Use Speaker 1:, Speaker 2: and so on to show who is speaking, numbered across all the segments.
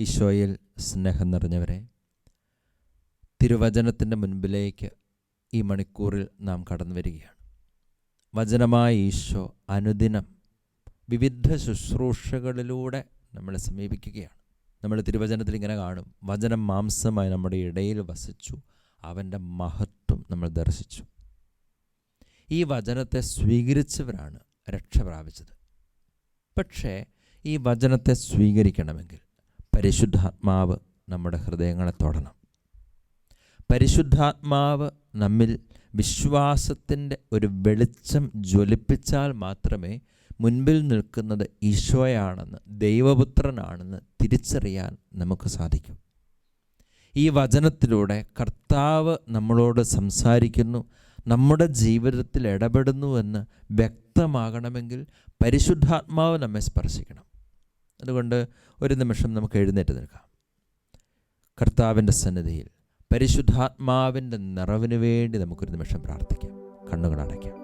Speaker 1: ഈശോയിൽ സ്നേഹം നിറഞ്ഞവരെ തിരുവചനത്തിന്റെ മുൻപിലേക്ക് ഈ മണിക്കൂറിൽ നാം കടന്നു വരികയാണ്. വചനമായ ഈശോ അനുദിനം വിവിധ ശുശ്രൂഷകളിലൂടെ നമ്മളെ സമീപിക്കുകയാണ്. നമ്മൾ തിരുവചനത്തിൽ ഇങ്ങനെ കാണും വചനം മാംസമായി നമ്മുടെ ഇടയിൽ വസിച്ചു അവന്റെ മഹത്വം നമ്മൾ ദർശിച്ചു. ഈ വചനത്തെ സ്വീകരിച്ചവരാണ് രക്ഷ പ്രാപിച്ചത് പക്ഷേ ഈ വചനത്തെ സ്വീകരിക്കണമെങ്കിൽ പരിശുദ്ധാത്മാവ് നമ്മുടെ ഹൃദയങ്ങളെ തൊടണം. പരിശുദ്ധാത്മാവ് നമ്മിൽ വിശ്വാസത്തിന്റെ ഒരു വെളിച്ചം ജ്വലിപ്പിച്ചാൽ മാത്രമേ മുൻപിൽ നിൽക്കുന്നത് ഈശോയാണെന്ന് ദൈവപുത്രനാണെന്ന് തിരിച്ചറിയാൻ നമുക്ക് സാധിക്കും. ഈ വചനത്തിലൂടെ കർത്താവ് നമ്മളോട് സംസാരിക്കുന്നു നമ്മുടെ ജീവിതത്തിൽ ഇടപെടുന്നുവെന്ന് വ്യക്തമാകണമെങ്കിൽ പരിശുദ്ധാത്മാവ് നമ്മെ സ്പർശിക്കണം. അതുകൊണ്ട് ഒരു നിമിഷം നമുക്ക് എഴുന്നേറ്റ് നിൽക്കാം. കർത്താവിന്റെ സന്നിധിയിൽ പരിശുദ്ധാത്മാവിന്റെ നിറവിന് വേണ്ടി നമുക്കൊരു നിമിഷം പ്രാർത്ഥിക്കാം. കണ്ണുകൾ അടയ്ക്കാം.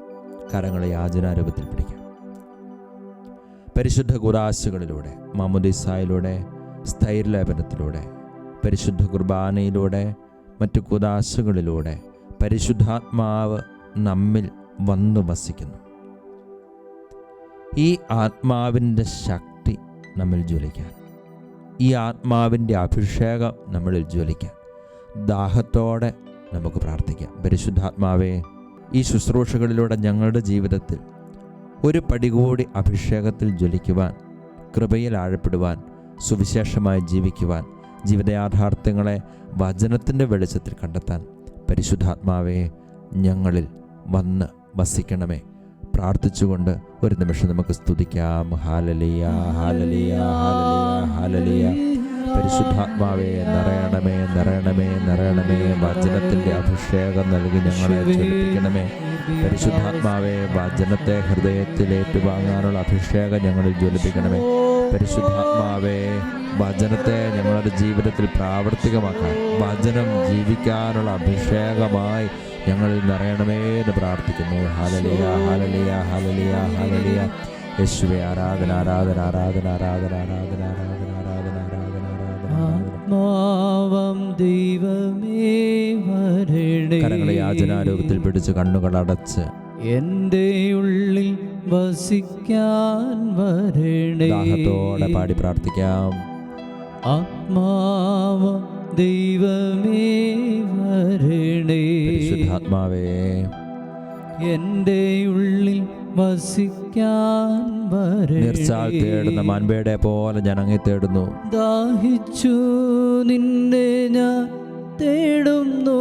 Speaker 1: കരങ്ങളെ യാചനാരൂപത്തിൽ പിടിക്കാം. പരിശുദ്ധ കുറാശകളിലൂടെ മാമുദിസായിലൂടെ സ്ഥൈര്യലേപനത്തിലൂടെ പരിശുദ്ധ കുർബാനയിലൂടെ മറ്റു കുദാശുകളിലൂടെ പരിശുദ്ധാത്മാവ് നമ്മിൽ വന്നു വസിക്കുന്നു. ഈ ആത്മാവിന്റെ ശക്തി നമ്മിൽ ജ്വലിക്കാൻ. ഈ ആത്മാവിന്റെ അഭിഷേകം നമ്മളിൽ ജ്വലിക്കാൻ. ദാഹത്തോടെ നമുക്ക് പ്രാർത്ഥിക്കാം. പരിശുദ്ധാത്മാവേ ഈ ശുശ്രൂഷകളിലൂടെ ഞങ്ങളുടെ ജീവിതത്തിൽ ഒരു പടി കൂടി അഭിഷേകത്തിൽ ജ്വലിക്കുവാൻ കൃപയിൽ ആഴപ്പെടുവാൻ സുവിശേഷമായി ജീവിക്കുവാൻ ജീവിതയാഥാർത്ഥ്യങ്ങളെ വചനത്തിന്റെ വെളിച്ചത്തിൽ കണ്ടെത്താൻ പരിശുദ്ധാത്മാവേ ഞങ്ങളിൽ വന്ന് വസിക്കണമേ. പ്രാർത്ഥിച്ചുകൊണ്ട് ഒരു നിമിഷം നമുക്ക് സ്തുതിക്കാം. ഹാലലിയ ഹാലലിയ ഹാലലിയ പരിശുദ്ധാത്മാവേ നിറയണമേ നിറയണമേ നിറയണമേ. വചനത്തിന്റെ അഭിഷേകം നൽകി ഞങ്ങളെ ജ്വലിപ്പിക്കണമേ. പരിശുദ്ധാത്മാവേ വചനത്തെ ഹൃദയത്തിൽ ഏറ്റുവാങ്ങാനുള്ള അഭിഷേകം ഞങ്ങളിൽ ജ്വലിപ്പിക്കണമേ. പരിശുദ്ധാത്മാവേ വചനത്തെ ഞങ്ങളുടെ ജീവിതത്തിൽ പ്രാവർത്തികമാക്കാൻ വചനം ജീവിക്കാനുള്ള അഭിഷേകമായി ഞങ്ങളിൽ നിറയണമേ എന്ന് പ്രാർത്ഥിക്കുന്നു. ഹാലലിയ ഹാലലിയ ഹാലലിയ ഹാലലിയ യേശുവെ ആരാധന ആരാധന ആരാധന ആരാധന ആരാധന ആരാധന ആരാധന ആരാധന ആരാധന
Speaker 2: ആത്മാവം ദൈവമേ വരണേ.
Speaker 1: കരങ്ങളെ യാചനാരൂപത്തിൽ പിടിച്ച് കണ്ണുകൾ അടച്ച്
Speaker 2: എന്റെ ഉള്ളിൽ വസിക്കാൻ വരണേ.
Speaker 1: ദാഹത്തോടെ പാടി പ്രാർത്ഥിക്കാം.
Speaker 2: ആത്മാവം ദൈവമേ വരണേ.
Speaker 1: പരിശുദ്ധാത്മാവേ.
Speaker 2: എന്റെ ഉള്ളിൽ വസിക്കാൻ
Speaker 1: നിർച്ചാൽ തേടുന്ന മാൻപേടെ പോലെ ഞാൻ അങ്ങേ തേടുന്നു.
Speaker 2: ദാഹിച്ചു നിന്നെ ഞാൻ തേടുന്നു.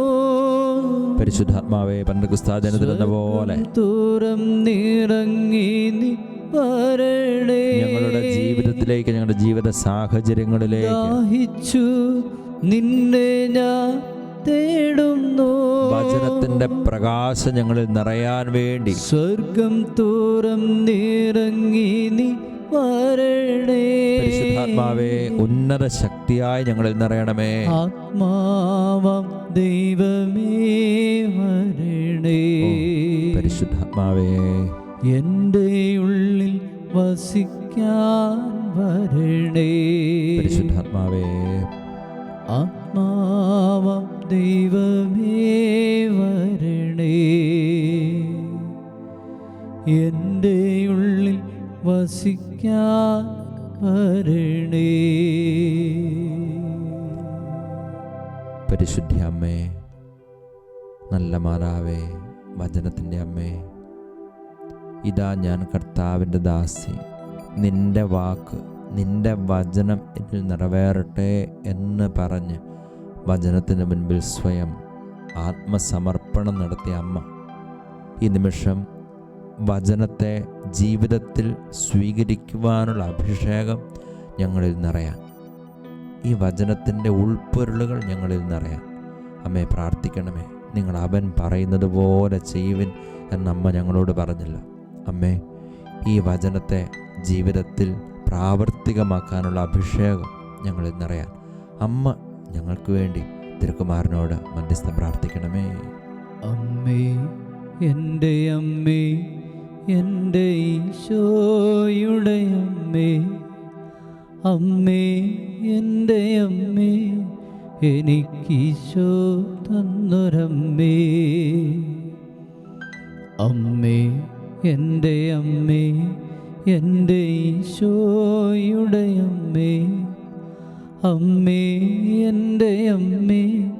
Speaker 1: പരിശുദ്ധാത്മാവേ പന്തകുസ്താജനത്തിലെന്ന പോലെ.
Speaker 2: ദൂരം നിറങ്ങി നീ വരണേ.
Speaker 1: ഞങ്ങളുടെ ജീവിതത്തിലേക്ക് ഞങ്ങളുടെ ജീവിത സാഹചര്യങ്ങളിലേക്ക്.
Speaker 2: ദാഹിച്ചു നിന്നെ ഞാൻ തേടുന്നു.
Speaker 1: വചനത്തിന്റെ പ്രകാശം ഞങ്ങളിൽ നിറയാൻ വേണ്ടി.
Speaker 2: സ്വർഗം തോറും നിറങ്ങി നീ വരണേ.
Speaker 1: പരിശുദ്ധാത്മാവേ ഉന്നത ശക്തിയായി ഞങ്ങളിൽ നിറയണമേ.
Speaker 2: ആത്മാവം ദൈവമേ വരണേ.
Speaker 1: പരിശുദ്ധാത്മാവേ.
Speaker 2: എന്റെ ഉള്ളിൽ വസിക്കാൻ വരണേ.
Speaker 1: പരിശുദ്ധാത്മാവേ
Speaker 2: ദൈവമേ വരണേ. എന്റെ ഉള്ളിൽ വസിക്കാൻ വരണേ.
Speaker 1: പരിശുദ്ധി അമ്മേ നല്ല മാതാവേ വചനത്തിന്റെ അമ്മേ ഇതാ ഞാൻ കർത്താവിന്റെ ദാസി. നിന്റെ വാക്ക് നിന്റെ വചനം എന്നിൽ നിറവേറട്ടെ എന്ന് പറഞ്ഞ് വചനത്തിന് മുൻപിൽ സ്വയം ആത്മസമർപ്പണം നടത്തിയ അമ്മ. ഈ നിമിഷം വചനത്തെ ജീവിതത്തിൽ സ്വീകരിക്കുവാനുള്ള അഭിഷേകം ഞങ്ങളിൽ നിറയാൻ. ഈ വചനത്തിന്റെ ഉൾപ്പൊരുളുകൾ ഞങ്ങളിൽ നിറയാൻ. അമ്മയെ പ്രാർത്ഥിക്കണമേ. നിങ്ങൾ അവൻ പറയുന്നത് പോലെ ചെയ്യുവിൻ എന്നമ്മ ഞങ്ങളോട് പറഞ്ഞില്ല. അമ്മേ ഈ വചനത്തെ ജീവിതത്തിൽ പ്രാവർത്തികമാക്കാനുള്ള അഭിഷേകം ഞങ്ങളിൽ നിറയാൻ. അമ്മ ഞങ്ങൾക്ക് വേണ്ടി തിരുക്കുമാരനോട് മധ്യസ്ഥം പ്രാർത്ഥിക്കണമേ.
Speaker 2: അമ്മേ എന്റെ അമ്മേ എന്റെ ഈശോയുടെ അമ്മേ അമ്മേ എന്റെ അമ്മേ എനിക്കീശോ തന്നൊരമ്മേ. അമ്മേ എന്റെ അമ്മേ എന്റെ ഈശോയുടെ അമ്മേ അമ്മേ എന്റെ അമ്മേ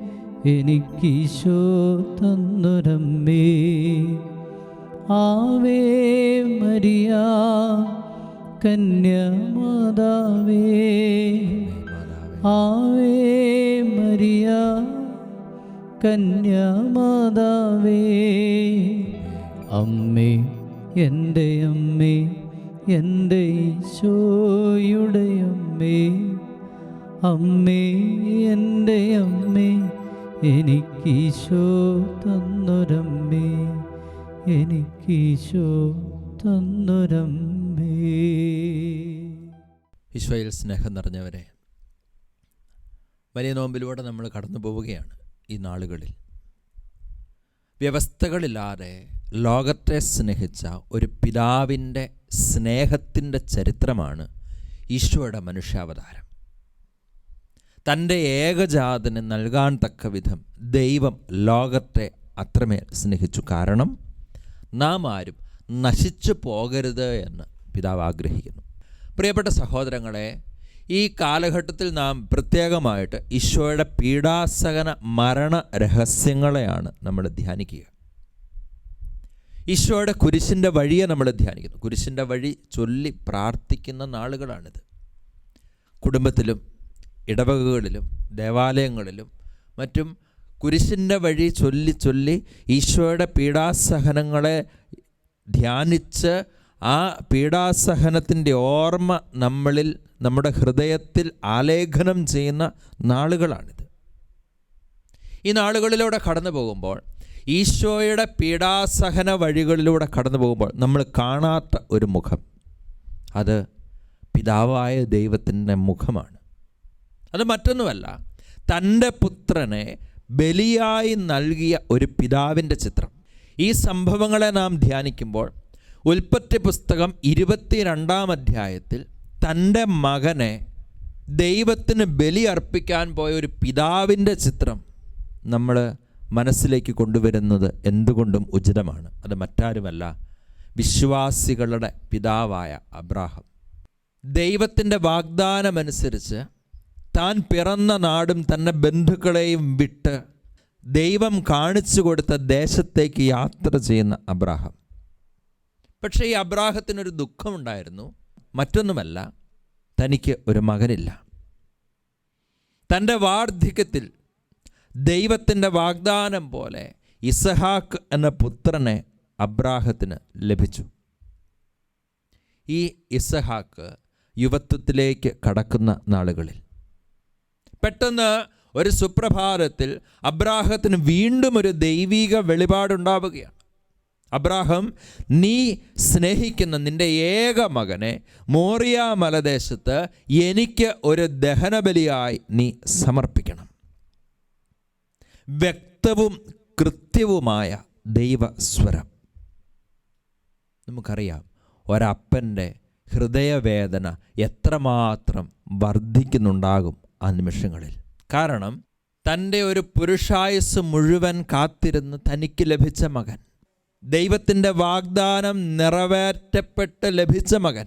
Speaker 2: എനിക്കീശോ തന്നൊരമ്മേ. Ave Maria കന്യമാതാവേ. ആവേ മരിയ കന്യാമാതാവേ. അമ്മേ എന്റെ അമ്മേ എന്റെ ഈശോയുടെ അമ്മേ. അമ്മേ എന്റെ അമ്മേ എനിക്കീശോ തന്നൊരമ്മേ എനിക്കീശോ തന്നൊരമ്മേ.
Speaker 1: ഈശോയിൽ സ്നേഹം നിറഞ്ഞവരെ വലിയ നോമ്പിലൂടെ നമ്മൾ കടന്നു പോവുകയാണ് ഈ നാളുകളിൽ. വ്യവസ്ഥകളില്ലാതെ ലോകത്തെ സ്നേഹിച്ച ഒരു പിതാവിന്റെ സ്നേഹത്തിന്റെ ചരിത്രമാണ് ഈശോയുടെ മനുഷ്യാവതാരം. തന്റെ ഏകജാതന് നൽകാൻ തക്ക വിധം ദൈവം ലോകത്തെ അത്രമേൽ സ്നേഹിച്ചു. കാരണം നാം ആരും നശിച്ചു പോകരുത് എന്ന് പിതാവ് ആഗ്രഹിക്കുന്നു. പ്രിയപ്പെട്ട സഹോദരങ്ങളെ ഈ കാലഘട്ടത്തിൽ നാം പ്രത്യേകമായിട്ട് ഈശോയുടെ പീഡാസകന മരണ രഹസ്യങ്ങളെയാണ് നമ്മൾ ധ്യാനിക്കുക. ഈശോയുടെ കുരിശിന്റെ വഴിയെ നമ്മൾ ധ്യാനിക്കുന്നു. കുരിശിന്റെ വഴി ചൊല്ലി പ്രാർത്ഥിക്കുന്ന നാളുകളാണിത്. കുടുംബത്തിലും ഇടവകകളിലും ദേവാലയങ്ങളിലും മറ്റും കുരിശിന്റെ വഴി ചൊല്ലി ചൊല്ലി ഈശോയുടെ പീഡാസഹനങ്ങളെ ധ്യാനിച്ച് ആ പീഡാസഹനത്തിന്റെ ഓർമ്മ നമ്മളിൽ നമ്മുടെ ഹൃദയത്തിൽ ആലേഖനം ചെയ്യുന്ന നാളുകളാണിത്. ഈ നാളുകളിലൂടെ കടന്നു പോകുമ്പോൾ ഈശോയുടെ പീഡാസഹന വഴികളിലൂടെ കടന്നു പോകുമ്പോൾ നമ്മൾ കാണാത്ത ഒരു മുഖം. അത് പിതാവായ ദൈവത്തിന്റെ മുഖമാണ്. അത് മറ്റൊന്നുമല്ല. തന്റെ പുത്രനെ ബലിയായി നൽകിയ ഒരു പിതാവിന്റെ ചിത്രം. ഈ സംഭവങ്ങളെ നാം ധ്യാനിക്കുമ്പോൾ ഉൽപ്പത്തി പുസ്തകം ഇരുപത്തിരണ്ടാം അധ്യായത്തിൽ തന്റെ മകനെ ദൈവത്തിന് ബലി അർപ്പിക്കാൻ പോയ ഒരു പിതാവിന്റെ ചിത്രം നമ്മൾ മനസ്സിലേക്ക് കൊണ്ടുവരുന്നത് എന്തുകൊണ്ടും ഉചിതമാണ്. അത് മറ്റാരുമല്ല വിശ്വാസികളുടെ പിതാവായ അബ്രാഹം. ദൈവത്തിന്റെ വാഗ്ദാനമനുസരിച്ച് താൻ പിറന്ന നാടും തന്റെ ബന്ധുക്കളെയും വിട്ട് ദൈവം കാണിച്ചു കൊടുത്ത ദേശത്തേക്ക് യാത്ര ചെയ്യുന്ന അബ്രാഹം. പക്ഷേ ഈ അബ്രാഹത്തിനൊരു ദുഃഖമുണ്ടായിരുന്നു. മറ്റൊന്നുമല്ല തനിക്ക് ഒരു മകനില്ല. തന്റെ വാർദ്ധക്യത്തിൽ ദൈവത്തിന്റെ വാഗ്ദാനം പോലെ ഇസഹാക്ക് എന്ന പുത്രനെ അബ്രാഹത്തിന് ലഭിച്ചു. ഈ ഇസഹാക്ക് യുവത്വത്തിലേക്ക് കടക്കുന്ന നാളുകളിൽ പെട്ടെന്ന് ഒരു സുപ്രഭാതത്തിൽ അബ്രാഹത്തിന് വീണ്ടും ഒരു ദൈവിക വെളിപാടുണ്ടാവുകയാണ്. അബ്രാഹം നീ സ്നേഹിക്കുന്ന നിന്റെ ഏക മകനെ മോറിയ മലദേശത്ത് എനിക്ക് ഒരു ദഹനബലിയായി നീ സമർപ്പിക്കണം. വ്യക്തവും കൃത്യവുമായ ദൈവസ്വരം. നമുക്കറിയാം ഒരപ്പന്റെ ഹൃദയവേദന എത്രമാത്രം വർദ്ധിക്കുന്നുണ്ടാകും. ആ നിമിഷങ്ങളിൽ. കാരണം തന്റെ ഒരു പുരുഷായുസ് മുഴുവൻ കാത്തിരുന്ന് തനിക്ക് ലഭിച്ച മകൻ. ദൈവത്തിന്റെ വാഗ്ദാനം നിറവേറ്റപ്പെട്ട് ലഭിച്ച മകൻ.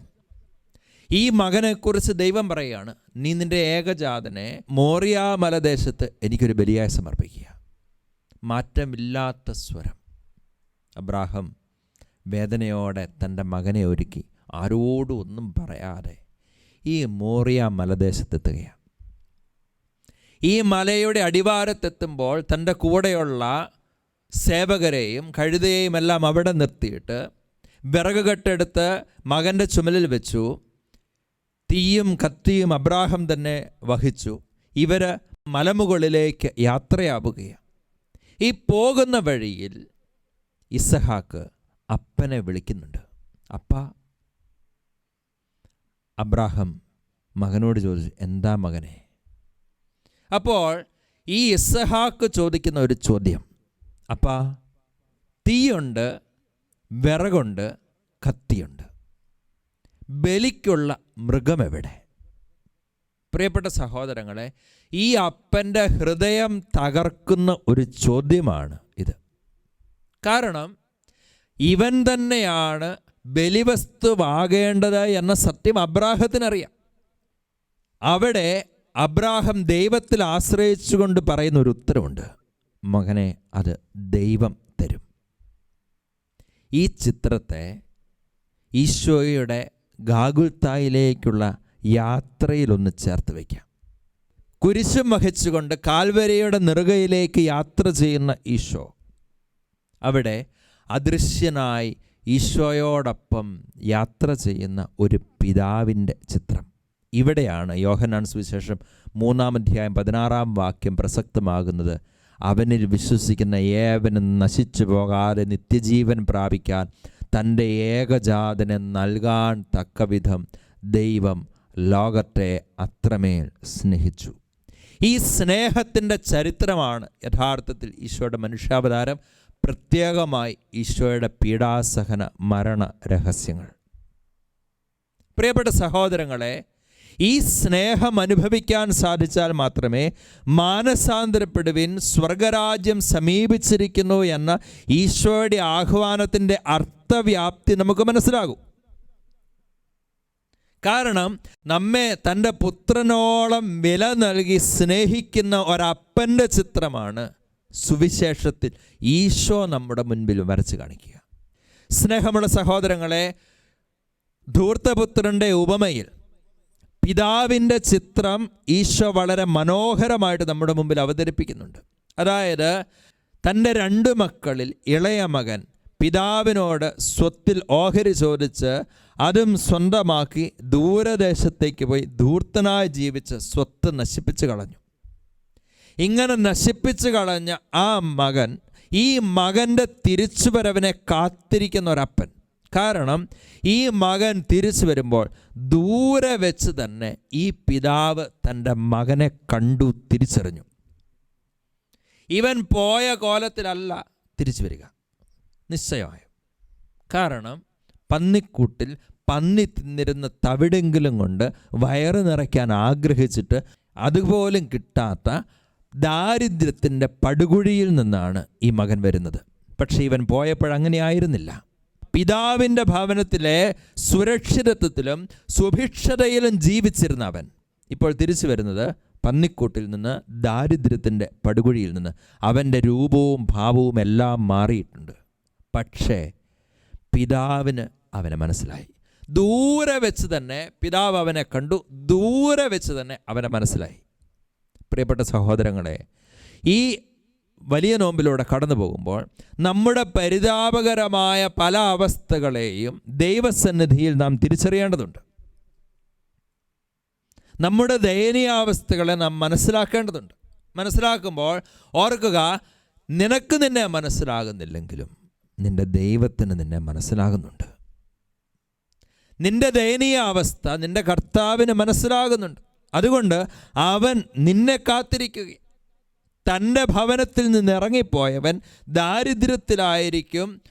Speaker 1: ഈ മകനെക്കുറിച്ച് ദൈവം പറയുകയാണ് നീ നിന്റെ ഏകജാതനെ മോറിയാ മലദേശത്ത് എനിക്കൊരു ബലിയായി സമർപ്പിക്കുക. മാറ്റമില്ലാത്ത സ്വരം. അബ്രാഹം വേദനയോടെ തന്റെ മകനെ ഒരുക്കി ആരോടും ഒന്നും പറയാതെ ഈ മോറിയ മലദേശത്തെത്തുകയാണ് ഈ മലയുടെ അടിവാരത്തെത്തുമ്പോൾ തന്റെ കൂടെയുള്ള സേവകരെയും കഴുതയെയും എല്ലാം അവിടെ നിർത്തിയിട്ട് വിറക് കെട്ടെടുത്ത് മകന്റെ ചുമലിൽ വെച്ചു. തീയും കത്തിയും അബ്രാഹം തന്നെ വഹിച്ചു. ഇവർ മലമുകളിലേക്ക് യാത്രയാവുകയാണ്. ഈ പോകുന്ന വഴിയിൽ ഇസഹാക്ക് അപ്പനെ വിളിക്കുന്നുണ്ട്. അപ്പ അബ്രാഹം മകനോട് ചോദിച്ചു എന്താ മകനെ? അപ്പോൾ ഈ ഇസഹാക്ക് ചോദിക്കുന്ന ഒരു ചോദ്യം. അപ്പാ തീയുണ്ട് വിറകുണ്ട് കത്തിയുണ്ട്. ബലിക്കുള്ള മൃഗം എവിടെ? പ്രിയപ്പെട്ട സഹോദരങ്ങളെ ഈ അപ്പന്റെ ഹൃദയം തകർക്കുന്ന ഒരു ചോദ്യമാണ് ഇത്. കാരണം ഇവൻ തന്നെയാണ് ബലിവസ്തുവാകേണ്ടത് എന്ന സത്യം അബ്രാഹത്തിനറിയാം. അവിടെ അബ്രാഹം ദൈവത്തിൽ ആശ്രയിച്ചുകൊണ്ട് പറയുന്ന ഒരു ഉത്തരവുണ്ട് മകനെ അത് ദൈവം തരും. ഈ ചിത്രത്തെ ഈശോയുടെ ഗാഗുൽത്തായിലേക്കുള്ള യാത്രയിലൊന്ന് ചേർത്ത് വയ്ക്കാം. കുരിശും വഹിച്ചുകൊണ്ട് കാൽവരയുടെ നെറുകയിലേക്ക് യാത്ര ചെയ്യുന്ന ഈശോ. അവിടെ അദൃശ്യനായി ഈശോയോടൊപ്പം യാത്ര ചെയ്യുന്ന ഒരു പിതാവിന്റെ ചിത്രം. ഇവിടെയാണ് യോഹനാൻ സുവിശേഷം മൂന്നാം അധ്യായം പതിനാറാം വാക്യം പ്രസക്തമാകുന്നത്. അവനിൽ വിശ്വസിക്കുന്ന ഏവനും നശിച്ചു പോകാതെ നിത്യജീവൻ പ്രാപിക്കാൻ തന്റെ ഏകജാതനെ നൽകാൻ തക്കവിധം ദൈവം ലോകത്തെ അത്രമേൽ സ്നേഹിച്ചു. ഈ സ്നേഹത്തിന്റെ ചരിത്രമാണ് യഥാർത്ഥത്തിൽ ഈശോയുടെ മനുഷ്യാവതാരം പ്രത്യേകമായി ഈശോയുടെ പീഡാസഹന മരണ രഹസ്യങ്ങൾ പ്രിയപ്പെട്ട സഹോദരങ്ങളെ ഈ സ്നേഹം അനുഭവിക്കാൻ സാധിച്ചാൽ മാത്രമേ മാനസാന്തരപ്പെടുവിൻ സ്വർഗരാജ്യം സമീപിച്ചിരിക്കുന്നു എന്ന ഈശോയുടെ ആഹ്വാനത്തിന്റെ അർത്ഥവ്യാപ്തി നമുക്ക് മനസ്സിലാകും. കാരണം നമ്മെ തന്റെ പുത്രനോളം വില നൽകി സ്നേഹിക്കുന്ന ഒരപ്പന്റെ ചിത്രമാണ് സുവിശേഷത്തിൽ ഈശോ നമ്മുടെ മുൻപിൽ വരച്ച് കാണിക്കുക. സ്നേഹമുള്ള സഹോദരങ്ങളെ ധൂർത്തപുത്രന്റെ ഉപമയിൽ പിതാവിന്റെ ചിത്രം ഈശോ വളരെ മനോഹരമായിട്ട് നമ്മുടെ മുമ്പിൽ അവതരിപ്പിക്കുന്നുണ്ട്. അതായത് തന്റെ രണ്ട് മക്കളിൽ ഇളയ മകൻ പിതാവിനോട് സ്വത്തിൽ ഓഹരി ചോദിച്ച് അതും സ്വന്തമാക്കി ദൂരദേശത്തേക്ക് പോയി ധൂർത്തനായി ജീവിച്ച് സ്വത്ത് നശിപ്പിച്ചു കളഞ്ഞു. ഇങ്ങനെ നശിപ്പിച്ചു കളഞ്ഞ ആ മകൻ ഈ മകന്റെ തിരിച്ചുവരവിനെ കാത്തിരിക്കുന്ന ഒരപ്പൻ. കാരണം ഈ മകൻ തിരിച്ചു വരുമ്പോൾ ദൂരെ വെച്ച് തന്നെ ഈ പിതാവ് തന്റെ മകനെ കണ്ടു തിരിച്ചറിഞ്ഞു. ഇവൻ പോയ കോലത്തിലല്ല തിരിച്ചു വരിക. നിശ്ചയമായും. കാരണം പന്നിക്കൂട്ടിൽ പന്നി തിന്നിരുന്ന തവിടെങ്കിലും കൊണ്ട് വയറ് നിറയ്ക്കാൻ ആഗ്രഹിച്ചിട്ട് അതുപോലും കിട്ടാത്ത ദാരിദ്ര്യത്തിന്റെ പടുകുഴിയിൽ നിന്നാണ് ഈ മകൻ വരുന്നത്. പക്ഷേ ഇവൻ പോയപ്പോഴങ്ങനെയായിരുന്നില്ല പിതാവിന്റെ ഭവനത്തിലെ സുരക്ഷിതത്വത്തിലും സുഭിക്ഷതയിലും ജീവിച്ചിരുന്ന അവൻ ഇപ്പോൾ തിരിച്ചു വരുന്നത് പന്നിക്കൂട്ടിൽ നിന്ന് ദാരിദ്ര്യത്തിന്റെ പടുകുഴിയിൽ നിന്ന്. അവന്റെ രൂപവും ഭാവവും എല്ലാം മാറിയിട്ടുണ്ട്. പക്ഷേ പിതാവിന് അവനെ മനസ്സിലായി. ദൂരെ വെച്ച് തന്നെ പിതാവ് അവനെ കണ്ടു. ദൂരെ വെച്ച് തന്നെ അവനെ മനസ്സിലായി. പ്രിയപ്പെട്ട സഹോദരങ്ങളെ ഈ വലിയ നോമ്പിലൂടെ കടന്നു പോകുമ്പോൾ നമ്മുടെ പരിതാപകരമായ പല അവസ്ഥകളെയും ദൈവസന്നിധിയിൽ നാം തിരിച്ചറിയേണ്ടതുണ്ട്. നമ്മുടെ ദയനീയാവസ്ഥകളെ നാം മനസ്സിലാക്കേണ്ടതുണ്ട്. മനസ്സിലാക്കുമ്പോൾ ഓർക്കുക നിനക്ക് നിന്നെ മനസ്സിലാകുന്നില്ലെങ്കിലും നിന്റെ ദൈവത്തിന് നിന്നെ മനസ്സിലാകുന്നുണ്ട്. നിന്റെ ദയനീയ അവസ്ഥ നിന്റെ കർത്താവിന് മനസ്സിലാകുന്നുണ്ട്. അതുകൊണ്ട് അവൻ നിന്നെ കാത്തിരിക്കുകയും തന്റെ ഭവനത്തിൽ നിന്ന് ഇറങ്ങിപ്പോയവൻ ദാരിദ്ര്യത്തിലായിരിക്കും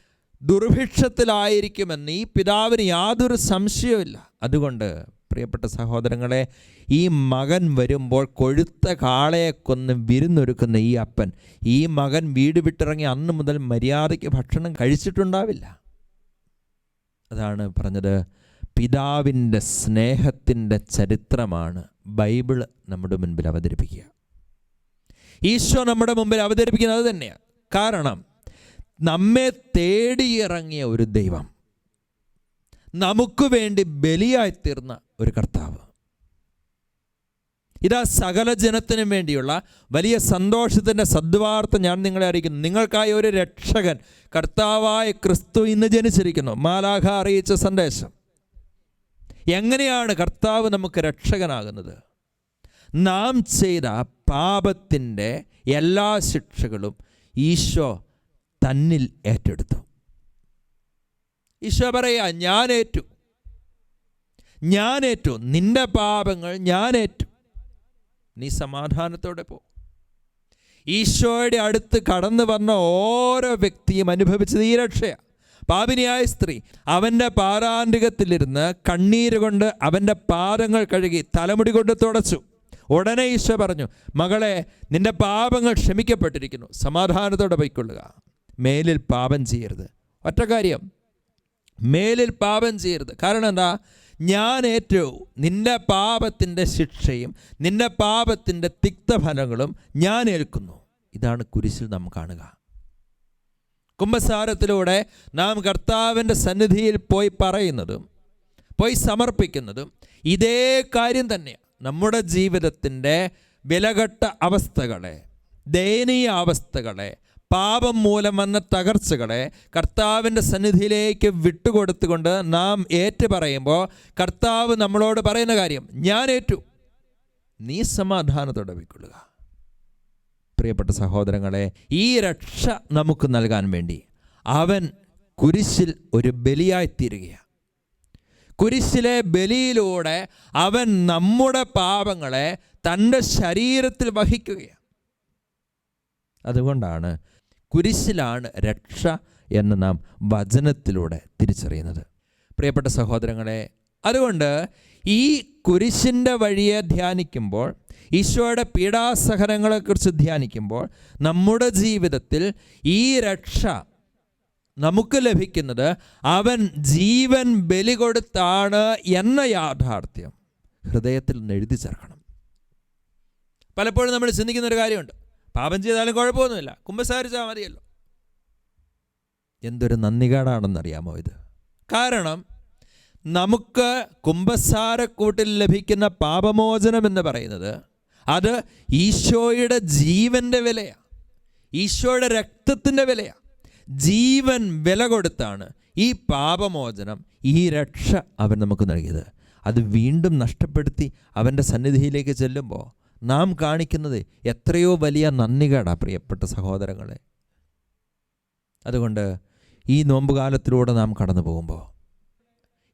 Speaker 1: ദുർഭിക്ഷത്തിലായിരിക്കുമെന്ന് ഈ പിതാവിന് യാതൊരു സംശയവുമില്ല. അതുകൊണ്ട് പ്രിയപ്പെട്ട സഹോദരങ്ങളെ ഈ മകൻ വരുമ്പോൾ കൊഴുത്ത കാളയെ കൊന്ന് വിരുന്നൊരുക്കുന്ന ഈ അപ്പൻ ഈ മകൻ വീട് വിട്ടിറങ്ങി അന്ന് മുതൽ മര്യാദയ്ക്ക് ഭക്ഷണം കഴിച്ചിട്ടുണ്ടാവില്ല. അതാണ് പറഞ്ഞത് പിതാവിന്റെ സ്നേഹത്തിന്റെ ചരിത്രമാണ് ബൈബിൾ നമ്മുടെ മുൻപിൽ അവതരിപ്പിക്കുക. ഈശോ നമ്മുടെ മുമ്പിൽ അവതരിപ്പിക്കുന്നത് അത് തന്നെയാണ്. കാരണം നമ്മെ തേടിയിറങ്ങിയ ഒരു ദൈവം നമുക്ക് വേണ്ടി ബലിയായിത്തീർന്ന ഒരു കർത്താവ്. ഇതാ സകല ജനത്തിനും വേണ്ടിയുള്ള വലിയ സന്തോഷത്തിന്റെ സദ്വാർത്ത ഞാൻ നിങ്ങളെ അറിയിക്കുന്നു. നിങ്ങൾക്കായി ഒരു രക്ഷകൻ കർത്താവായ ക്രിസ്തു ഇന്ന് ജനിച്ചിരിക്കുന്നു. മാലാഖ അറിയിച്ച സന്ദേശം. എങ്ങനെയാണ് കർത്താവ് നമുക്ക് രക്ഷകനാകുന്നത്? നാം ചെയ്ത പാപത്തിന്റെ എല്ലാ ശിക്ഷകളും ഈശോ തന്നിൽ ഏറ്റെടുത്തു. ഈശോ പറയാ ഞാനേറ്റു ഞാനേറ്റു നിന്റെ പാപങ്ങൾ ഞാനേറ്റു നീ സമാധാനത്തോടെ പോ. ഈശോയുടെ അടുത്ത് കടന്നു വന്ന ഓരോ വ്യക്തിയും അനുഭവിച്ചത് ഈ രക്ഷയാണ് പാപിനിയായ സ്ത്രീ അവന്റെ പാരാന്തികത്തിലിരുന്ന് കണ്ണീര് കൊണ്ട് അവന്റെ പാദങ്ങൾ കഴുകി തലമുടി കൊണ്ട് തുടച്ചു. ഉടനെ ഈശോ പറഞ്ഞു മകളെ നിന്റെ പാപങ്ങൾ ക്ഷമിക്കപ്പെട്ടിരിക്കുന്നു. സമാധാനത്തോടെ പൊയ്ക്കൊള്ളുക. മേലിൽ പാപം ചെയ്യരുത്. ഒറ്റ കാര്യം. മേലിൽ പാപം ചെയ്യരുത്. കാരണം എന്താ? ഞാൻ ഏറ്റവും നിന്റെ പാപത്തിന്റെ ശിക്ഷയും നിന്റെ പാപത്തിന്റെ തിക്തഫലങ്ങളും ഞാൻ ഏൽക്കുന്നു. ഇതാണ് കുരിശിൽ നാം കാണുക. കുംഭസാരത്തിലൂടെ നാം കർത്താവിന്റെ സന്നിധിയിൽ പോയി പറയുന്നതും പോയി സമർപ്പിക്കുന്നതും ഇതേ കാര്യം തന്നെയാണ്. നമ്മുടെ ജീവിതത്തിന്റെ വിലകെട്ട അവസ്ഥകളെ ദയനീയ അവസ്ഥകളെ പാപം മൂലം വന്ന തകർച്ചകളെ കർത്താവിന്റെ സന്നിധിയിലേക്ക് വിട്ടുകൊടുത്തുകൊണ്ട് നാം ഏറ്റു പറയുമ്പോൾ കർത്താവ് നമ്മളോട് പറയുന്ന കാര്യം ഞാൻ ഏറ്റു. നീ സമാധാനത്തോടെ വിക്കൊള്ളുക പ്രിയപ്പെട്ട സഹോദരങ്ങളെ ഈ രക്ഷ നമുക്ക് നൽകാൻ വേണ്ടി അവൻ കുരിശിൽ ഒരു ബലിയായി തീരുകയാണ്. കുരിശിലെ ബലിയിലൂടെ അവൻ നമ്മുടെ പാപങ്ങളെ തന്റെ ശരീരത്തിൽ വഹിക്കുകയാണ്. അതുകൊണ്ടാണ് കുരിശിലാണ് രക്ഷ എന്ന് നാം വചനത്തിലൂടെ തിരിച്ചറിയുന്നത്. പ്രിയപ്പെട്ട സഹോദരങ്ങളെ അതുകൊണ്ട് ഈ കുരിശിന്റെ വഴിയെ ധ്യാനിക്കുമ്പോൾ ഈശോയുടെ പീഡാസഹനങ്ങളെക്കുറിച്ച് ധ്യാനിക്കുമ്പോൾ നമ്മുടെ ജീവിതത്തിൽ ഈ രക്ഷ നമുക്ക് ലഭിക്കുന്നത് അവൻ ജീവൻ ബലി കൊടുത്താണ് എന്ന യാഥാർത്ഥ്യം. ഹൃദയത്തിൽ നിന്ന് എഴുതി ചേർക്കണം. പലപ്പോഴും നമ്മൾ ചിന്തിക്കുന്ന ഒരു കാര്യമുണ്ട്. പാപം ചെയ്താലും കുഴപ്പമൊന്നുമില്ല. കുമ്പസാരിച്ചാൽ മതിയല്ലോ. എന്തൊരു നന്ദികേടാണെന്നറിയാമോ ഇത്? കാരണം നമുക്ക് കുമ്പസാരക്കൂട്ടിൽ ലഭിക്കുന്ന പാപമോചനം എന്ന് പറയുന്നത് അത് ഈശോയുടെ ജീവന്റെ വിലയാണ് ഈശോയുടെ രക്തത്തിന്റെ വിലയാണ് ജീവൻ വില കൊടുത്താണ് ഈ പാപമോചനം ഈ രക്ഷ അവൻ നമുക്ക് നൽകിയത്. അത് വീണ്ടും നഷ്ടപ്പെടുത്തി അവന്റെ സന്നിധിയിലേക്ക് ചെല്ലുമ്പോൾ നാം കാണിക്കുന്നത് എത്രയോ വലിയ നന്ദികേടാ പ്രിയപ്പെട്ട സഹോദരങ്ങളെ. അതുകൊണ്ട് ഈ നോമ്പുകാലത്തിലൂടെ നാം കടന്നു പോകുമ്പോൾ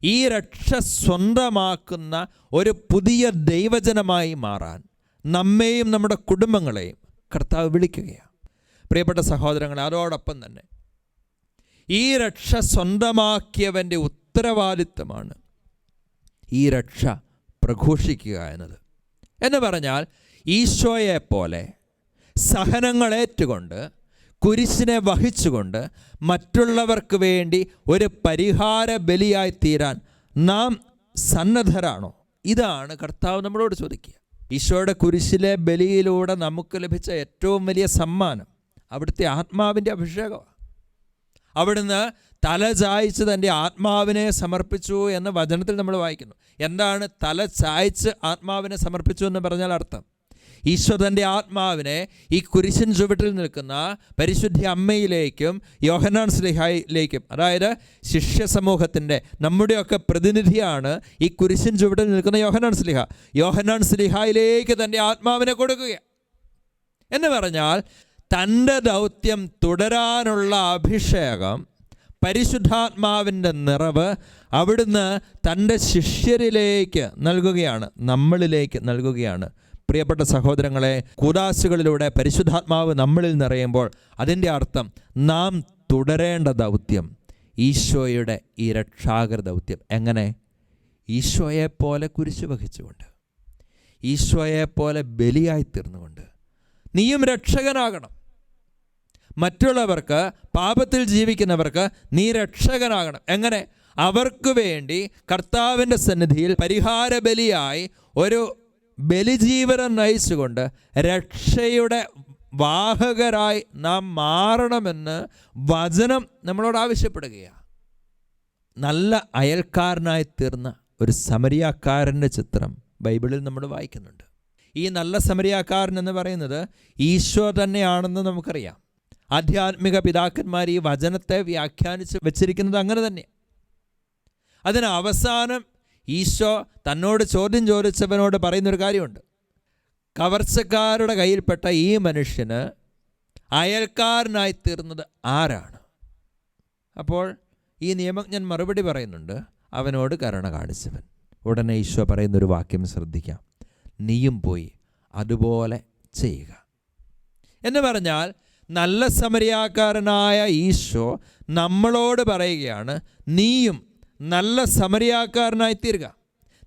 Speaker 1: ഈ രക്ഷ സ്വന്തമാക്കുന്ന ഒരു പുതിയ ദൈവജനമായി മാറാൻ നമ്മെയും നമ്മുടെ കുടുംബങ്ങളെയും കർത്താവ് വിളിക്കുകയാണ്. പ്രിയപ്പെട്ട സഹോദരങ്ങളെ അതോടൊപ്പം തന്നെ ഈ രക്ഷ സ്വന്തമാക്കിയവന്റെ ഉത്തരവാദിത്തമാണ് ഈ രക്ഷ പ്രഘോഷിക്കുക എന്നത്. എന്ന് പറഞ്ഞാൽ ഈശോയെ പോലെ സഹനങ്ങളേറ്റുകൊണ്ട് കുരിശിനെ വഹിച്ചുകൊണ്ട് മറ്റുള്ളവർക്ക് വേണ്ടി ഒരു പരിഹാര ബലിയായി തീരാൻ നാം സന്നദ്ധരാണോ? ഇതാണ് കർത്താവ് നമ്മളോട് ചോദിക്കുക. ഈശോയുടെ കുരിശിലെ ബലിയിലൂടെ നമുക്ക് ലഭിച്ച ഏറ്റവും വലിയ സമ്മാനം അവിടുത്തെ ആത്മാവിന്റെ അഭിഷേകമാണ്. അവിടുന്ന് തല ചായ്ച്ച് തന്റെ ആത്മാവിനെ സമർപ്പിച്ചു എന്ന വചനത്തിൽ നമ്മൾ വായിക്കുന്നു. എന്താണ് തല ചായ്ച്ച് ആത്മാവിനെ സമർപ്പിച്ചു എന്ന് പറഞ്ഞാൽ അർത്ഥം? ഈശോ തന്റെ ആത്മാവിനെ ഈ കുരിശൻ ചുവട്ടിൽ നിൽക്കുന്ന പരിശുദ്ധ അമ്മയിലേക്കും യോഹനാൻ സ്ലിഹായിലേക്കും അതായത് ശിഷ്യ സമൂഹത്തിന്റെ നമ്മുടെയൊക്കെ പ്രതിനിധിയാണ് ഈ കുരിശൻ ചുവട്ടിൽ നിൽക്കുന്ന യോഹനാൻ സ്ലിഹ. യോഹനാൻ സ്ലിഹായിലേക്ക് തന്റെ ആത്മാവിനെ കൊടുക്കുക എന്ന് പറഞ്ഞാൽ തന്റെ ദൗത്യം തുടരാനുള്ള അഭിഷേകം പരിശുദ്ധാത്മാവിന്റെ നിറവ് അവിടുന്ന് തന്റെ ശിഷ്യരിലേക്ക് നൽകുകയാണ് നമ്മളിലേക്ക് നൽകുകയാണ്. പ്രിയപ്പെട്ട സഹോദരങ്ങളെ കൂതാശുകളിലൂടെ പരിശുദ്ധാത്മാവ് നമ്മളിൽ നിറയുമ്പോൾ അതിന്റെ അർത്ഥം നാം തുടരേണ്ട ദൗത്യം ഈശോയുടെ ഈ രക്ഷാകര ദൗത്യം. എങ്ങനെ? ഈശോയെപ്പോലെ കുരിശു വഹിച്ചുകൊണ്ട് ഈശോയെപ്പോലെ ബലിയായി തീർന്നുകൊണ്ട് നീയും രക്ഷകനാകണം. മറ്റുള്ളവർക്ക് പാപത്തിൽ ജീവിക്കുന്നവർക്ക് നീ രക്ഷകനാകണം. എങ്ങനെ? അവർക്ക് വേണ്ടി കർത്താവിന്റെ സന്നിധിയിൽ പരിഹാര ബലിയായി ഒരു ബലിജീവനം നയിച്ചുകൊണ്ട് രക്ഷയുടെ വാഹകരായി നാം മാറണമെന്ന് വചനം നമ്മളോട് ആവശ്യപ്പെടുകയാണ്. നല്ല അയൽക്കാരനായി തീർന്ന ഒരു സമരിയാക്കാരന്റെ ചിത്രം ബൈബിളിൽ നമ്മൾ വായിക്കുന്നുണ്ട്. ഈ നല്ല സമരിയാക്കാരൻ എന്ന് പറയുന്നത് ഈശോ തന്നെയാണെന്ന് നമുക്കറിയാം. ആധ്യാത്മിക പിതാക്കന്മാർ ഈ വചനത്തെ വ്യാഖ്യാനിച്ച് വെച്ചിരിക്കുന്നത് അങ്ങനെ തന്നെ അതിന് അവസാനം ഈശോ തന്നോട് ചോദ്യം ചോദിച്ചവനോട് പറയുന്നൊരു കാര്യമുണ്ട്. കവർച്ചക്കാരുടെ കയ്യിൽപ്പെട്ട ഈ മനുഷ്യന് അയൽക്കാരനായി തീർന്നത് ആരാണ്? അപ്പോൾ ഈ നിയമജ്ഞൻ മറുപടി പറയുന്നുണ്ട് അവനോട് കരുണ കാണിച്ചവൻ. ഉടനെ ഈശോ പറയുന്നൊരു വാക്യം ശ്രദ്ധിക്കാം. നീയും പോയി. അതുപോലെ ചെയ്യുക. എന്ന് പറഞ്ഞാൽ നല്ല സമരിയാക്കാരനായ ഈശോ നമ്മളോട് പറയുകയാണ് നീയും നല്ല സമരിയാക്കാരനായി തീരുക.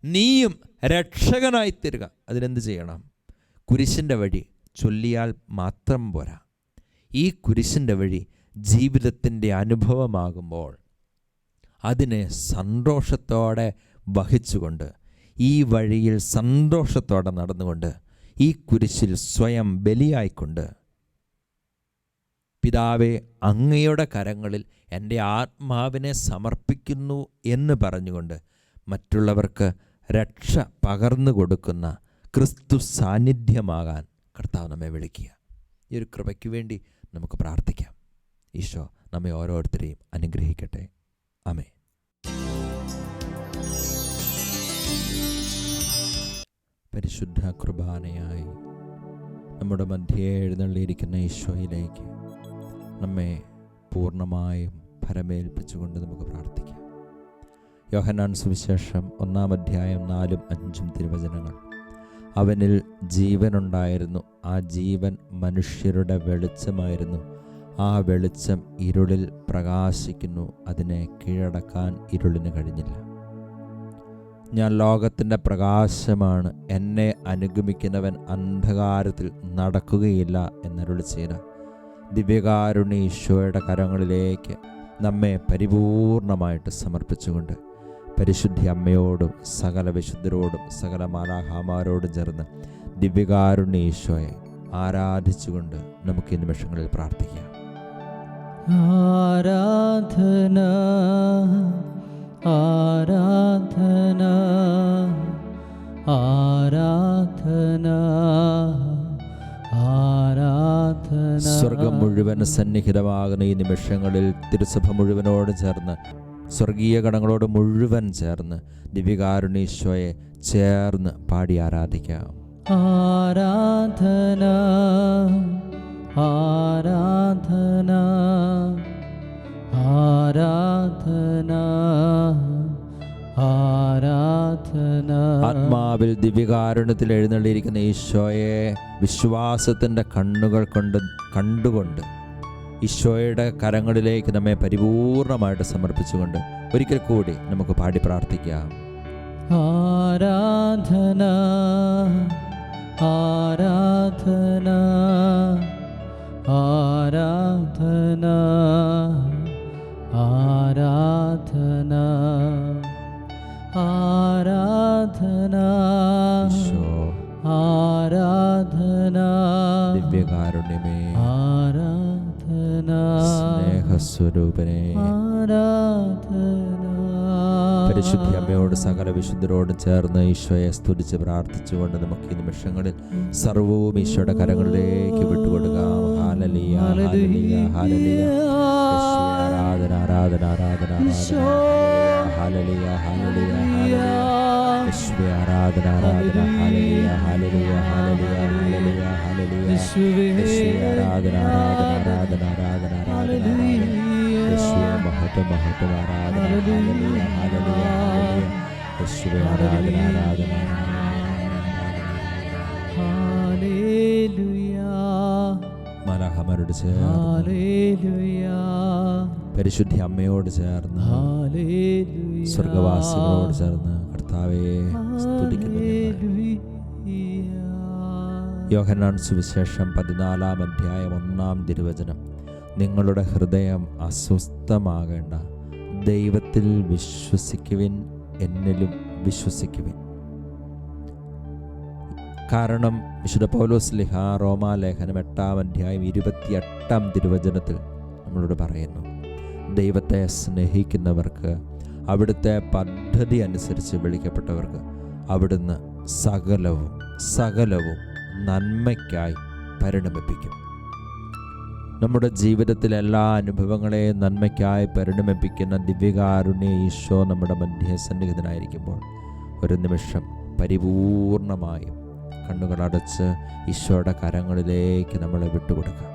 Speaker 1: നീയും രക്ഷകനായി തീരുക. അതിനെന്ത് ചെയ്യണം? കുരിശിന്റെ വഴി ചൊല്ലിയാൽ മാത്രം പോരാ. ഈ കുരിശിന്റെ വഴി ജീവിതത്തിന്റെ അനുഭവമാകുമ്പോൾ അതിനെ സന്തോഷത്തോടെ വഹിച്ചുകൊണ്ട് ഈ വഴിയിൽ സന്തോഷത്തോടെ നടന്നുകൊണ്ട് ഈ കുരിശിൽ സ്വയം ബലിയായിക്കൊണ്ട് പിതാവെ അങ്ങയുടെ കരങ്ങളിൽ എന്റെ ആത്മാവിനെ സമർപ്പിക്കുന്നു എന്ന് പറഞ്ഞുകൊണ്ട് മറ്റുള്ളവർക്ക് രക്ഷ പകർന്നു കൊടുക്കുന്ന ക്രിസ്തു സാന്നിധ്യമാകാൻ കർത്താവ് നമ്മെ വിളിക്കുക. ഈ ഒരു കൃപയ്ക്ക് വേണ്ടി നമുക്ക് പ്രാർത്ഥിക്കാം. ഈശോ നമ്മെ ഓരോരുത്തരെയും അനുഗ്രഹിക്കട്ടെ. അമേ പരിശുദ്ധ കുർബാനയായി നമ്മുടെ മധ്യേ എഴുന്നള്ളിയിരിക്കുന്ന ഈശോയിലേക്ക് നമ്മെ പൂർണമായും ഫലമേൽപ്പിച്ചുകൊണ്ട് നമുക്ക് പ്രാർത്ഥിക്കാം. യോഹനാൻ സുവിശേഷം ഒന്നാം അധ്യായം നാലും അഞ്ചും തിരുവചനങ്ങൾ. അവനിൽ ജീവനുണ്ടായിരുന്നു ആ ജീവൻ മനുഷ്യരുടെ വെളിച്ചമായിരുന്നു ആ വെളിച്ചം ഇരുളിൽ പ്രകാശിക്കുന്നു അതിനെ കീഴടക്കാൻ ഇരുളിന് കഴിഞ്ഞില്ല. ഞാൻ ലോകത്തിന്റെ പ്രകാശമാണ്. എന്നെ അനുഗമിക്കുന്നവൻ അന്ധകാരത്തിൽ നടക്കുകയില്ല എന്നരുളി ചെയ്ത ദിവ്യകാരുണ്യ ഈശോയുടെ കരങ്ങളിലേക്ക് നമ്മെ പരിപൂർണമായിട്ട് സമർപ്പിച്ചുകൊണ്ട് പരിശുദ്ധി അമ്മയോടും സകല വിശുദ്ധരോടും സകല മാലാഹാമാരോടും ചേർന്ന് ദിവ്യകാരുണ്യ ഈശോയെ ആരാധിച്ചുകൊണ്ട് നമുക്ക് ഈ നിമിഷങ്ങളിൽ പ്രാർത്ഥിക്കാം.
Speaker 2: ആരാധന ആരാധന ആരാധന ആരാധന.
Speaker 1: സ്വർഗം മുഴുവൻ സന്നിഹിതമാകുന്ന ഈ നിമിഷങ്ങളിൽ തിരുസഭ മുഴുവനോട് ചേർന്ന് സ്വർഗീയ ഗണങ്ങളോട് മുഴുവൻ ചേർന്ന് ദിവ്യകാരുണീശ്വയെ ചേർന്ന് പാടി ആരാധിക്കാം.
Speaker 2: ആരാധന ആരാധന ആരാധന.
Speaker 1: ആത്മാവിൽ ദിവ്യകാരുണ്യത്തിൽ എഴുന്നള്ളിയിരിക്കുന്ന ഈശോയെ വിശ്വാസത്തിന്റെ കണ്ണുകൾ കൊണ്ട് കണ്ടുകൊണ്ട് ഈശോയുടെ കരങ്ങളിലേക്ക് നമ്മെ പരിപൂർണമായിട്ട് സമർപ്പിച്ചുകൊണ്ട് ഒരിക്കൽ കൂടി നമുക്ക് പാടി പ്രാർത്ഥിക്കാം.
Speaker 2: ആരാധന ആരാധന ആരാധന ആരാധന. ആരാധന? ആരാധനാ?
Speaker 1: ദിവ്യകാരുണ്യമേ.
Speaker 2: ആരാധന?
Speaker 1: സ്നേഹസ്വരൂപനെ.
Speaker 2: ആരാധന?
Speaker 1: പരിശുദ്ധി അമ്മയോട് സകല വിശുദ്ധരോട് ചേർന്ന് ഈശോയെ സ്തുതിച്ച് പ്രാർത്ഥിച്ചുകൊണ്ട് നമുക്ക് ഈ നിമിഷങ്ങളിൽ സർവവും ഈശോയുടെ കരങ്ങളിലേക്ക് വിട്ടുകൊടുക്കാം. ഹാലലിയ ഹാലലിയ ഹാലലിയ ആരാധന ആരാധന ആരാധന ആരാധന. ഹാലലിയ ഹാലലിയ യേശുവേ, ആരാധന ആരാധന ഹാലലിയ ഹാലലിയ ഹാലലിയ ഹാലലിയ ഹാലലിയ
Speaker 2: യേശുവേ
Speaker 1: ആരാധന ആരാധന ആരാധന ആരാധന ആരാധന യേശുവേ മഹത്വം മഹത്വം ആരാധന ഹാലലിയ ഹാലലിയ ഹാലലിയ യേശുവേ ആരാധന ആരാധന മലഹമരോട് ചേർന്ന് പരിശുദ്ധി അമ്മയോട് ചേർന്ന് സ്വർഗവാസികളോട് ചേർന്ന് കർത്താവെ.
Speaker 2: ഹല്ലേലൂയാ
Speaker 1: യോഹന്നാൻ സുവിശേഷം പതിനാലാം അധ്യായം ഒന്നാം തിരുവചനം. നിങ്ങളുടെ ഹൃദയം അസ്വസ്ഥമാകേണ്ട. ദൈവത്തിൽ വിശ്വസിക്കുവിൻ എന്നിലും വിശ്വസിക്കുവിൻ. കാരണം വിശുദ്ധ പൗലോസ് ലിഹ റോമാലേഖനം എട്ടാം അധ്യായം ഇരുപത്തിയെട്ടാം തിരുവചനത്തിൽ നമ്മളോട് പറയുന്നു ദൈവത്തെ സ്നേഹിക്കുന്നവർക്ക് അവിടുത്തെ പദ്ധതി അനുസരിച്ച് വിളിക്കപ്പെട്ടവർക്ക് അവിടുന്ന് സകലവും സകലവും നന്മയ്ക്കായി പരിണമിപ്പിക്കും. നമ്മുടെ ജീവിതത്തിലെ എല്ലാ അനുഭവങ്ങളെയും നന്മയ്ക്കായി പരിണമിപ്പിക്കുന്ന ദിവ്യകാരുണ്യ ഈശോ നമ്മുടെ മധ്യ സന്നിഹിതനായിരിക്കുമ്പോൾ ഒരു നിമിഷം പരിപൂർണമായും കണ്ണുകളടച്ച് ഈശോയുടെ കരങ്ങളിലേക്ക് നമ്മളെ വിട്ടുകൊടുക്കാം.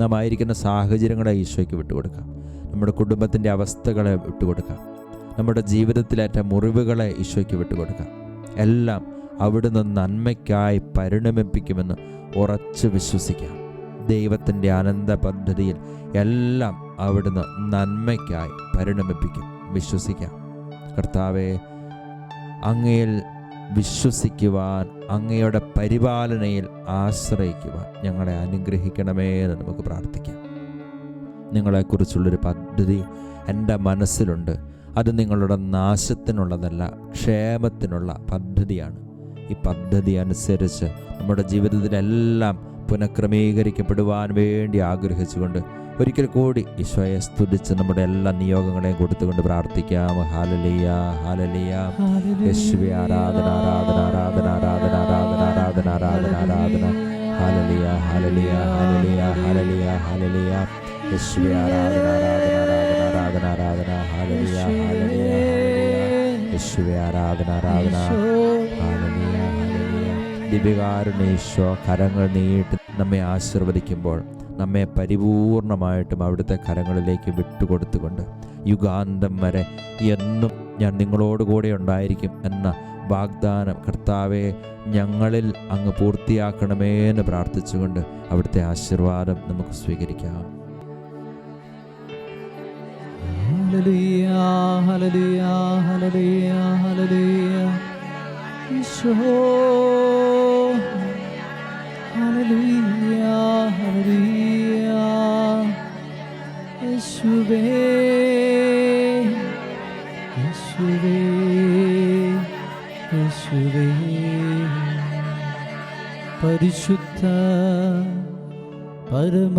Speaker 1: നാം ആയിരിക്കുന്ന സാഹചര്യങ്ങളെ ഈശോയ്ക്ക് വിട്ടുകൊടുക്കാം. നമ്മുടെ കുടുംബത്തിന്റെ അവസ്ഥകളെ വിട്ടുകൊടുക്കാം നമ്മുടെ ജീവിതത്തിലേറ്റ മുറിവുകളെ ഈശോയ്ക്ക് വിട്ടുകൊടുക്കാം എല്ലാം അവിടുന്ന് നന്മയ്ക്കായി പരിണമിപ്പിക്കുമെന്ന് ഉറച്ച് വിശ്വസിക്കാം ദൈവത്തിന്റെ അനന്ത പദ്ധതിയിൽ എല്ലാം അവിടുന്ന് നന്മയ്ക്കായി പരിണമിപ്പിക്കും. വിശ്വസിക്കാം. കർത്താവെ അങ്ങയിൽ വിശ്വസിക്കുവാൻ അങ്ങയുടെ പരിപാലനയിൽ ആശ്രയിക്കുവാൻ ഞങ്ങളെ അനുഗ്രഹിക്കണമേ എന്ന് നമുക്ക് പ്രാർത്ഥിക്കാം. നിങ്ങളെക്കുറിച്ചുള്ളൊരു പദ്ധതി എന്റെ മനസ്സിലുണ്ട്. അത് നിങ്ങളുടെ നാശത്തിനുള്ളതല്ല ക്ഷേമത്തിനുള്ള പദ്ധതിയാണ്. ഈ പദ്ധതി അനുസരിച്ച് നമ്മുടെ ജീവിതത്തിലെല്ലാം പുനഃക്രമീകരിക്കപ്പെടുവാൻ വേണ്ടി ആഗ്രഹിച്ചുകൊണ്ട് ഒരിക്കൽ കൂടി ഈശോയെ സ്തുതിച്ച് നമ്മുടെ എല്ലാ നിയോഗങ്ങളെയും കൊടുത്തുകൊണ്ട് പ്രാർത്ഥിക്കാം. ഹാലലിയ ഹാലലിയ യേശുവി ആരാധന ആരാധന ആരാധന ആരാധന ആരാധന ആരാധന ആരാധന ആരാധന. ഹാലലിയ ഹാലലിയ ഹാലലിയ ഹാലലിയ ഹാലലിയ യേശുവേ ആരാധന ആരാധന ആരാധന ആരാധന ആരാധന. ആരാധന കരങ്ങൾ നീട്ടി നമ്മെ ആശീർവദിക്കുമ്പോൾ നമ്മെ പരിപൂർണമായിട്ടും അവിടുത്തെ കരങ്ങളിലേക്ക് വിട്ടുകൊടുത്തുകൊണ്ട് യുഗാന്തം വരെ എന്നും ഞാൻ നിങ്ങളോട് കൂടെ ഉണ്ടായിരിക്കും എന്ന വാഗ്ദാനം കർത്താവെ ഞങ്ങളിൽ അങ്ങ് പൂർത്തിയാക്കണമേ എന്ന് പ്രാർത്ഥിച്ചുകൊണ്ട് അവിടുത്തെ ആശീർവാദം നമുക്ക് സ്വീകരിക്കാം.
Speaker 2: ഹലലുയ ഹലലുയ ഹലലുയ ഹലലുയ ഈശോ ഹലലുയ ഹലലുയ യേശുവേ യേശുവേ യേശുവേ. പരിശുദ്ധ പരമ